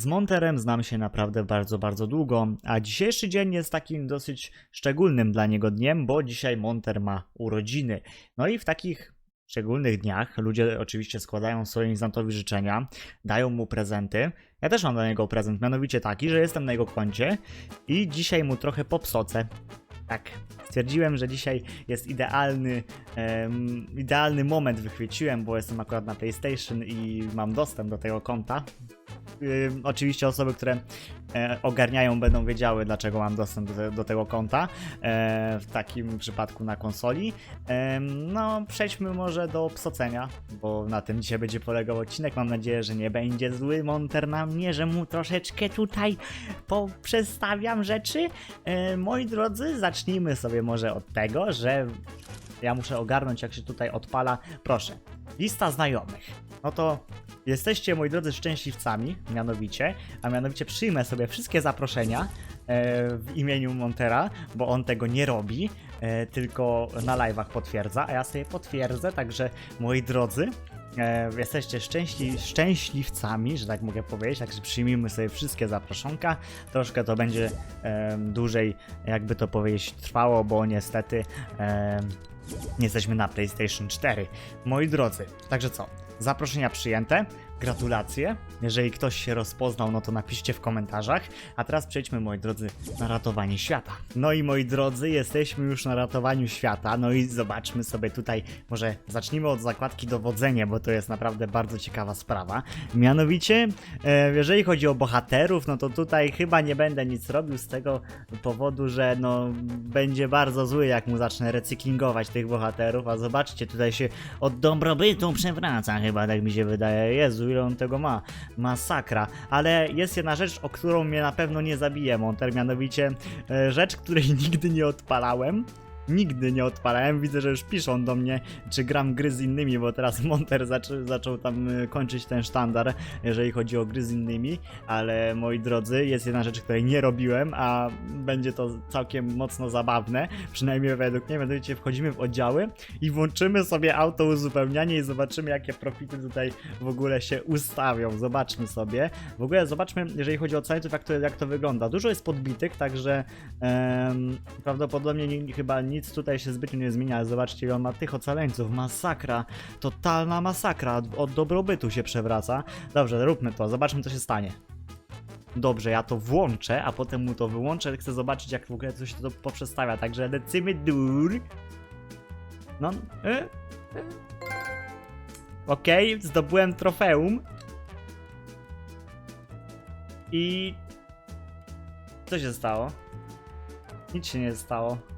Z Monterem znam się naprawdę bardzo, bardzo długo, a dzisiejszy dzień jest takim dosyć szczególnym dla niego dniem, bo dzisiaj Monter ma urodziny. No i w takich szczególnych dniach ludzie oczywiście składają solenizantowi życzenia, dają mu prezenty. Ja też mam dla niego prezent, mianowicie taki, że jestem na jego koncie i dzisiaj mu trochę popsocę. Tak, stwierdziłem, że dzisiaj jest idealny, em, idealny moment wychwyciłem, bo jestem akurat na PlayStation i mam dostęp do tego konta. Oczywiście osoby, które e, ogarniają, będą wiedziały, dlaczego mam dostęp do, te, do tego konta. E, w takim przypadku na konsoli. No, przejdźmy może do psocenia, bo na tym dzisiaj będzie polegał odcinek. Mam nadzieję, że nie będzie zły monter na mnie, że mu troszeczkę tutaj poprzestawiam rzeczy. E, moi drodzy, zacznijmy sobie może od tego, że ja muszę ogarnąć, jak się tutaj odpala. Proszę, lista znajomych. No to jesteście, moi drodzy, szczęśliwcami, mianowicie, a mianowicie przyjmę sobie wszystkie zaproszenia e, w imieniu Montera, bo on tego nie robi, e, tylko na live'ach potwierdza, a ja sobie potwierdzę, także moi drodzy, e, jesteście szczęśli, szczęśliwcami, że tak mogę powiedzieć, także przyjmijmy sobie wszystkie zaproszonka. Troszkę to będzie dłużej, jakby to powiedzieć, trwało, bo niestety jesteśmy na PlayStation 4. Moi drodzy, także co? Zaproszenia przyjęte. Gratulacje. Jeżeli ktoś się rozpoznał, no to napiszcie w komentarzach. A teraz przejdźmy, moi drodzy, na ratowanie świata. No i moi drodzy, jesteśmy już na ratowaniu świata. No i zobaczmy sobie tutaj, może zacznijmy od zakładki dowodzenie, bo to jest naprawdę bardzo ciekawa sprawa. Mianowicie, e, jeżeli chodzi o bohaterów, no to tutaj chyba nie będę nic robił z tego powodu, że no będzie bardzo zły, jak mu zacznę recyklingować tych bohaterów. A zobaczcie, tutaj się od dobrobytu przewraca, chyba tak mi się wydaje. Jezu, ile on tego ma. Masakra. Ale jest jedna rzecz, o którą mnie na pewno nie zabije Monter, mianowicie e, rzecz, której nigdy nie odpalałem. Nigdy nie odpalałem. Widzę, że już piszą do mnie, czy gram gry z innymi, bo teraz Monter zaczą, zaczął tam y, kończyć ten sztandar, jeżeli chodzi o gry z innymi. Ale moi drodzy, jest jedna rzecz, której nie robiłem, a będzie to całkiem mocno zabawne. Przynajmniej według mnie, mianowicie wchodzimy w oddziały i włączymy sobie auto uzupełnianie i zobaczymy, jakie profity tutaj w ogóle się ustawią. Zobaczmy sobie. W ogóle zobaczmy, jeżeli chodzi o całych, jak to, jak to wygląda. Dużo jest podbitych, także em, prawdopodobnie ni- chyba nic tutaj się zbytnio nie zmienia, ale zobaczcie, ile on ma tych ocaleńców. Masakra. Totalna masakra. Od, dobrobytu się przewraca. Dobrze, róbmy to. Zobaczmy, co się stanie. Dobrze, ja to włączę, a potem mu to wyłączę. Chcę zobaczyć, jak w ogóle coś to poprzestawia. Także lecimy dur. No. E. Okej, zdobyłem trofeum. I. Co się stało? Nic się nie stało.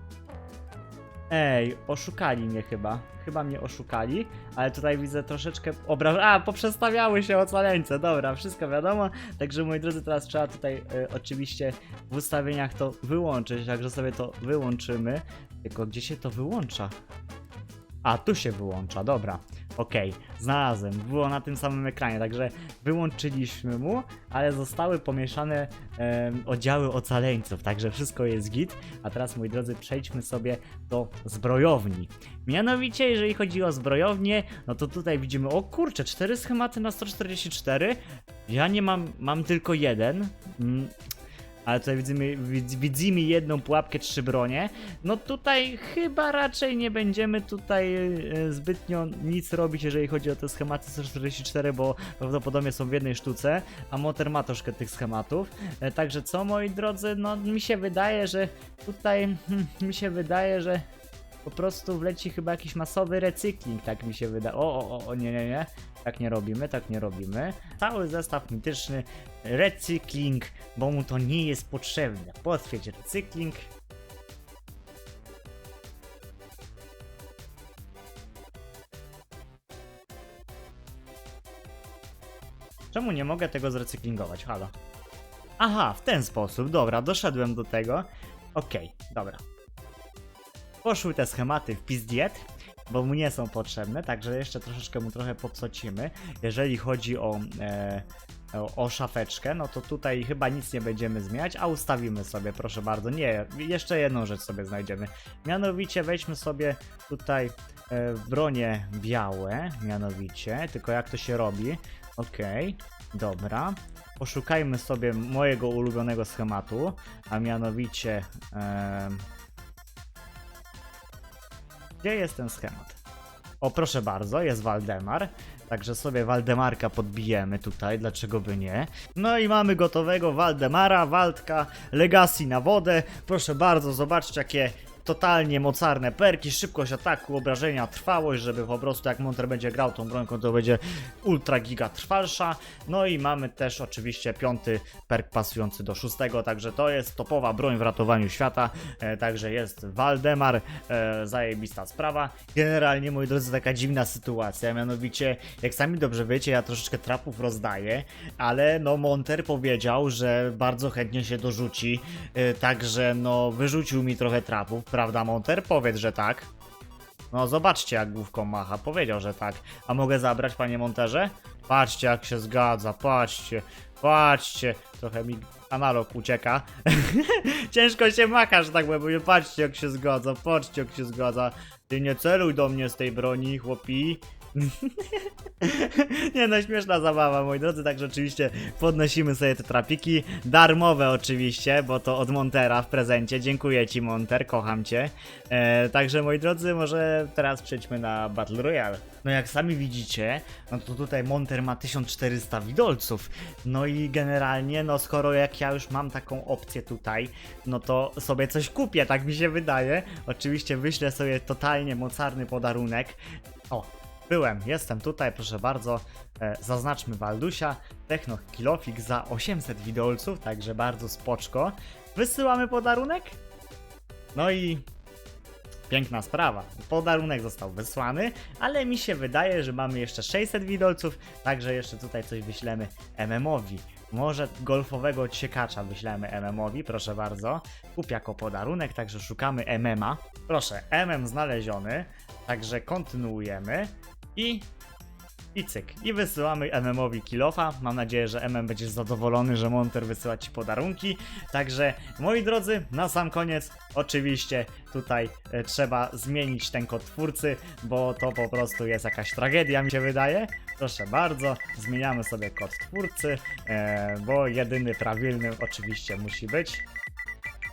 Ej, oszukali mnie chyba. Chyba mnie oszukali, ale tutaj widzę troszeczkę obraż... A, poprzestawiały się ocaleńce, dobra, wszystko wiadomo. Także moi drodzy, teraz trzeba tutaj e, oczywiście w ustawieniach to wyłączyć, także sobie to wyłączymy. Tylko gdzie się to wyłącza? A, tu się wyłącza, dobra. Okej, znalazłem. Było na tym samym ekranie, także wyłączyliśmy mu, ale zostały pomieszane oddziały ocaleńców, także wszystko jest git. A teraz, moi drodzy, przejdźmy sobie do zbrojowni. Mianowicie, jeżeli chodzi o zbrojownię, no to tutaj widzimy, o kurczę, cztery schematy na 144. Ja nie mam, mam tylko jeden. Mm, ale tutaj widzimy, widz- widzimy jedną pułapkę, trzy bronie. No tutaj chyba raczej nie będziemy tutaj e, zbytnio nic robić, jeżeli chodzi o te schematy 144, bo prawdopodobnie są w jednej sztuce, a Motor ma troszkę tych schematów. E, Także co moi drodzy, no mi się wydaje, że tutaj hmm, mi się wydaje, że po prostu wleci chyba jakiś masowy recykling, tak mi się wydaje. O, o, o, o, nie, nie, nie. Tak nie robimy, tak nie robimy. Cały zestaw mityczny, recykling, bo mu to nie jest potrzebne. Potwierdź recykling. Czemu nie mogę tego zrecyklingować? Halo. Aha, w ten sposób. Dobra, doszedłem do tego. Okej, dobra. Poszły te schematy w pizdiet, bo mu nie są potrzebne, także jeszcze troszeczkę mu trochę popsocimy. Jeżeli chodzi o, e, o, o szafeczkę, no to tutaj chyba nic nie będziemy zmieniać, a ustawimy sobie, proszę bardzo. Nie, jeszcze jedną rzecz sobie znajdziemy. Mianowicie weźmy sobie tutaj e, bronie białe, mianowicie, tylko jak to się robi. Okej, dobra. poszukajmy sobie mojego ulubionego schematu, a mianowicie... em, gdzie jest ten schemat? O, proszę bardzo, jest Waldemar. Także sobie Waldemarka podbijemy tutaj, dlaczego by nie. No i mamy gotowego Waldemara, Waldka, Legacy na wodę. Proszę bardzo, zobaczcie jakie totalnie mocarne perki, szybkość ataku, obrażenia, trwałość, żeby po prostu jak Monter będzie grał tą brońką, to będzie ultra giga trwalsza. No i mamy też oczywiście piąty perk pasujący do szóstego, także to jest topowa broń w ratowaniu świata. E, także jest Waldemar, e, zajebista sprawa. Generalnie, moi drodzy, taka dziwna sytuacja, mianowicie, jak sami dobrze wiecie, ja troszeczkę trapów rozdaję, ale no Monter powiedział, że bardzo chętnie się dorzuci, e, także no wyrzucił mi trochę trapów, prawda Monter? Powiedz, że tak. No zobaczcie jak główką macha, powiedział, że tak. A mogę zabrać, panie monterze? Patrzcie jak się zgadza, patrzcie, patrzcie. Trochę mi analog ucieka. Ciężko się makasz tak bo mówię, patrzcie jak się zgadza, patrzcie jak się zgadza. Ty nie celuj do mnie z tej broni, chłopi. Nie no, śmieszna zabawa, moi drodzy, także oczywiście podnosimy sobie te trapiki, darmowe oczywiście, bo to od Montera w prezencie, dziękuję ci Monter, kocham cię. E, także moi drodzy, może teraz przejdźmy na Battle Royale. No jak sami widzicie, no to tutaj Monter ma 1400 widolców, no i generalnie, no skoro jak ja już mam taką opcję tutaj, no to sobie coś kupię, tak mi się wydaje. Oczywiście wyślę sobie totalnie mocarny podarunek. O, Byłem, jestem tutaj, proszę bardzo. E, zaznaczmy Waldusia. Techno Kilofik za 800 widolców, także bardzo spoczko. Wysyłamy podarunek. No i piękna sprawa. Podarunek został wysłany, ale mi się wydaje, że mamy jeszcze 600 widolców, także jeszcze tutaj coś wyślemy MM-owi. Może golfowego ciekacza wyślemy MM-owi, proszę bardzo. Kup jako podarunek, także szukamy MM-a. Proszę, MM znaleziony, także kontynuujemy i i cyk. I wysyłamy MM-owi kilofa. Mam nadzieję, że MM będziesz zadowolony, że Monter wysyła ci podarunki. Także, moi drodzy, na sam koniec, oczywiście tutaj e, trzeba zmienić ten kod twórcy, bo to po prostu jest jakaś tragedia, mi się wydaje. Proszę bardzo, zmieniamy sobie kod twórcy, e, bo jedyny prawilny oczywiście musi być.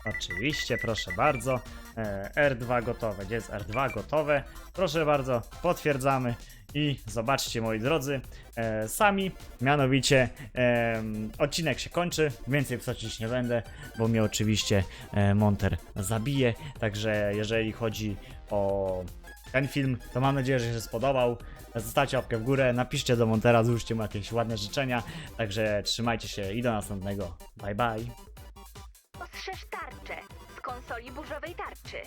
Oczywiście, proszę bardzo. E, R2 gotowe. Gdzie jest R2 gotowe? Proszę bardzo, potwierdzamy. I zobaczcie, moi drodzy, e, sami, mianowicie e, odcinek się kończy, więcej wsadzić nie będę, bo mnie oczywiście Monter zabije, także jeżeli chodzi o ten film, to mam nadzieję, że się spodobał. Zostawcie łapkę w górę, napiszcie do Montera, złóżcie mu jakieś ładne życzenia, także trzymajcie się i do następnego. Bye bye. Konsoli burzowej tarczy.